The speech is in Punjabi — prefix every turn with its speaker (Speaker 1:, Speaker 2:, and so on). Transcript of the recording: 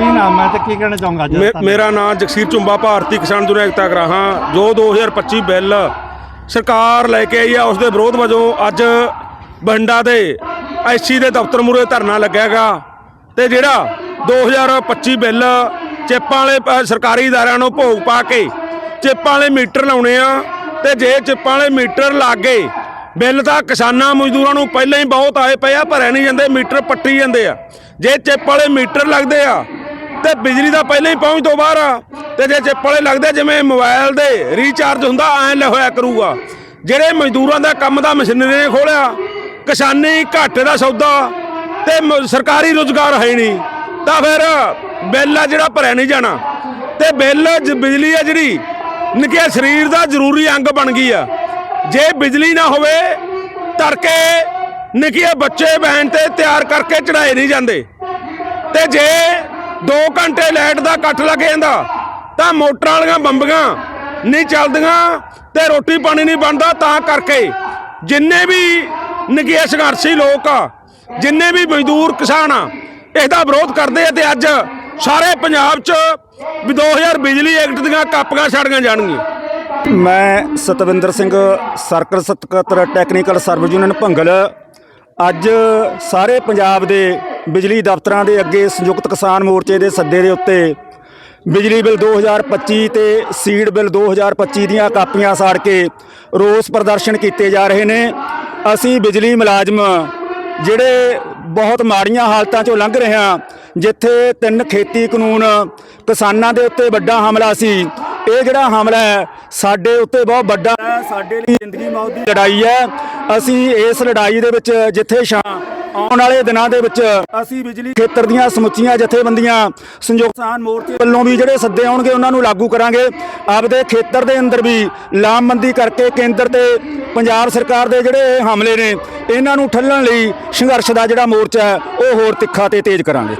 Speaker 1: ਕੀ ਨਾਮ ਹੈ ਤੇ ਕੀ ਕਹਿਣਾ ਚਾਹੂੰਗਾ
Speaker 2: ਮੇ- ਮੇਰਾ ਨਾਮ ਜਗਸੀਰ ਝੁੰਬਾ ਭਾਰਤੀ ਕਿਸਾਨ ਦੁਨੀਆ ਏਕਤਾ ਗਰਾਹਾਂ ਜੋ 2025 ਬਿੱਲ ਸਰਕਾਰ ਲੈ ਕੇ ਆਈ ਆ ਉਸ ਦੇ ਵਿਰੋਧ ਵਜੋਂ ਅੱਜ ਬੰਡਾ ਦੇ ਐਸਸੀ ਦੇ ਦਫ਼ਤਰ ਮੂਹਰੇ ਧਰਨਾ ਲੱਗਿਆਗਾ ਤੇ ਜਿਹੜਾ 2025 ਬਿੱਲ ਚਿੱਪਾਂ ਵਾਲੇ ਪ- ਸਰਕਾਰੀ ਅਦਾਰਿਆਂ ਨੂੰ ਭੋਗ ਪਾ ਕੇ ਚਿੱਪਾਂ ਵਾਲੇ ਮੀਟਰ ਲਾਉਣੇ ਆ ਤੇ ਜੇ ਚਿੱਪਾਂ ਵਾਲੇ ਮੀਟਰ ਲੱਗ ਬਿੱਲ ਤਾਂ ਕਿਸਾਨਾਂ ਮਜ਼ਦੂਰਾਂ ਨੂੰ ਪਹਿਲਾਂ ਹੀ ਬਹੁਤ ਆਏ ਪਏ ਆ ਭਰੇ ਨਹੀਂ ਜਾਂਦੇ ਮੀਟਰ ਪੱਟੀ ਜਾਂਦੇ ਆ। ਜੇ ਚਿੱਪ ਵਾਲੇ ਮੀਟਰ ਲੱਗਦੇ ਆ ਤੇ ਬਿਜਲੀ ਦਾ ਪਹਿਲਾਂ ਹੀ ਪਹੁੰਚ ਤੋਂ ਬਾਹਰ ਆ। ਤੇ ਜੇ ਚਿੱਪ ਵਾਲੇ ਲੱਗਦੇ ਜਿਵੇਂ ਮੋਬਾਈਲ ਦੇ ਰੀਚਾਰਜ ਹੁੰਦਾ, ਐਂ ਲੈ ਹੋਇਆ ਕਰੂਗਾ। ਜਿਹੜੇ ਮਜ਼ਦੂਰਾਂ ਦਾ ਕੰਮ ਦਾ ਮਸ਼ੀਨਰੀ ਨੇ ਖੋਲਿਆ, ਕਿਸਾਨੀ ਘਾਟੇ ਦਾ ਸੌਦਾ ਤੇ ਮ- ਸਰਕਾਰੀ ਰੋਜ਼ਗਾਰ ਹੈ ਨਹੀਂ। ਤਾਂ ਫਿਰ ਬਿੱਲ ਆ ਜਿਹੜਾ ਭਰਿਆ ਨਹੀਂ ਜਾਣਾ। ਤੇ ਬਿੱਲ ਜ- ਬਿਜਲੀ ਆ ਜਿਹੜੀ ਨਿੱਕਿਆ ਸਰੀਰ ਦਾ ਜ਼ਰੂਰੀ ਅੰਗ ਬਣ ਗਈ ਆ। ਜੇ ਬਿਜਲੀ ਨਾ ਹੋਵੇ, ਤੜਕੇ ਨਿੱਕਿਆ ਬੱਚੇ, ਬਹਿਣ ਤੇ ਤਿਆਰ ਕਰਕੇ ਚੜਾਏ ਨਹੀਂ ਜਾਂਦੇ। ਤੇ ਜੇ 2 ਘੰਟੇ ਲਾਈਟ ਦਾ ਕੱਟ ਲੱਗ ਜਾਂਦਾ, ਤਾਂ ਮੋਟਰਾਂ ਵਾਲੀਆਂ ਬੰਬੀਆਂ ਨਹੀਂ ਚੱਲਦੀਆਂ ਤੇ ਰੋਟੀ ਪਾਣੀ ਨਹੀਂ ਬਣਦਾ ਤਾਂ ਕਰਕੇ। ਜਿੰਨੇ ਵੀ ਨਗੀਏ ਸੰਘਰਸ਼ੀ ਲੋਕ ਆ, ਜਿੰਨੇ ਵੀ ਮਜ਼ਦੂਰ ਕਿਸਾਨ ਆ, ਇਹਦਾ ਵਿਰੋਧ ਕਰਦੇ ਆ ਤੇ ਅੱਜ ਸਾਰੇ ਪੰਜਾਬ 'ਚ ਵੀ 2000 ਬਿਜਲੀ ਐਕਟ ਦੀਆਂ ਕਾਪੀਆਂ ਛਾੜੀਆਂ ਜਾਣਗੀਆਂ।
Speaker 3: ਮੈਂ ਸਤਵਿੰਦਰ ਸਿੰਘ ਸਰਕਲ ਸਤਕਤਰ ਟੈਕਨੀਕਲ ਸਰਵਿਸ ਯੂਨੀਅਨ ਭੰਗਲ। ਅੱਜ ਸਾਰੇ ਪੰਜਾਬ ਦੇ ਬਿਜਲੀ ਦਫ਼ਤਰਾਂ ਦੇ ਅੱਗੇ ਸੰਯੁਕਤ ਕਿਸਾਨ ਮੋਰਚੇ ਦੇ ਸੱਦੇ ਦੇ ਉੱਤੇ ਬਿਜਲੀ ਬਿੱਲ 2025 ਤੇ ਸੀਡ ਬਿੱਲ 2025 ਦੀਆਂ ਕਾਪੀਆਂ ਸਾੜ ਕੇ ਰੋਸ ਪ੍ਰਦਰਸ਼ਨ ਕੀਤੇ ਜਾ ਰਹੇ ਨੇ। ਅਸੀਂ ਬਿਜਲੀ ਮੁਲਾਜ਼ਮ ਜਿਹੜੇ ਬਹੁਤ ਮਾੜੀਆਂ ਹਾਲਤਾਂ ਚੋਂ ਲੰਘ ਰਹੇ ਹਾਂ, ਜਿੱਥੇ ਤਿੰਨ ਖੇਤੀ ਕਾਨੂੰਨ ਕਿਸਾਨਾਂ ਦੇ ਉੱਤੇ ਵੱਡਾ ਹਮਲਾ ਸੀ। ਇਹ ਜਿਹੜਾ ਹਮਲਾ ਹੈ, ਸਾਡੇ ਉੱਤੇ ਬਹੁਤ ਵੱਡਾ ਹੈ ਸਾਡੇ ਲਈ ਜ਼ਿੰਦਗੀ ਮੌਤ ਦੀ ਲੜਾਈ ਹੈ। ਅਸੀਂ ਇਸ ਲੜਾਈ ਦੇ ਵਿੱਚ ਜਿੱਥੇ ਸ਼ਾਂ ਆਉਣ ਵਾਲੇ ਦਿਨਾਂ ਦੇ ਵਿੱਚ ਅਸੀਂ ਬਿਜਲੀ ਖੇਤਰ ਦੀਆਂ ਸਮੁੱਚੀਆਂ ਜਥੇਬੰਦੀਆਂ, ਸੰਯੁਕਤ ਕਿਸਾਨ ਮੋਰਚੇ ਵੱਲੋਂ ਵੀ ਜਿਹੜੇ ਸੱਦੇ ਆਉਣਗੇ, ਉਹਨਾਂ ਨੂੰ ਲਾਗੂ ਕਰਾਂਗੇ। ਆਪਦੇ ਖੇਤਰ ਦੇ ਅੰਦਰ ਵੀ ਲਾਮਬੰਦੀ ਕਰਕੇ ਕੇਂਦਰ ਤੇ ਪੰਜਾਬ ਸਰਕਾਰ ਦੇ ਜਿਹੜੇ ਹਮਲੇ ਨੇ, ਇਹਨਾਂ ਨੂੰ ਠੱਲਣ ਲਈ ਸੰਘਰਸ਼ ਦਾ ਜਿਹੜਾ ਮੋਰਚਾ ਹੈ, ਉਹ ਹੋਰ ਤਿੱਖਾ ਤੇ ਤੇਜ਼ ਕਰਾਂਗੇ।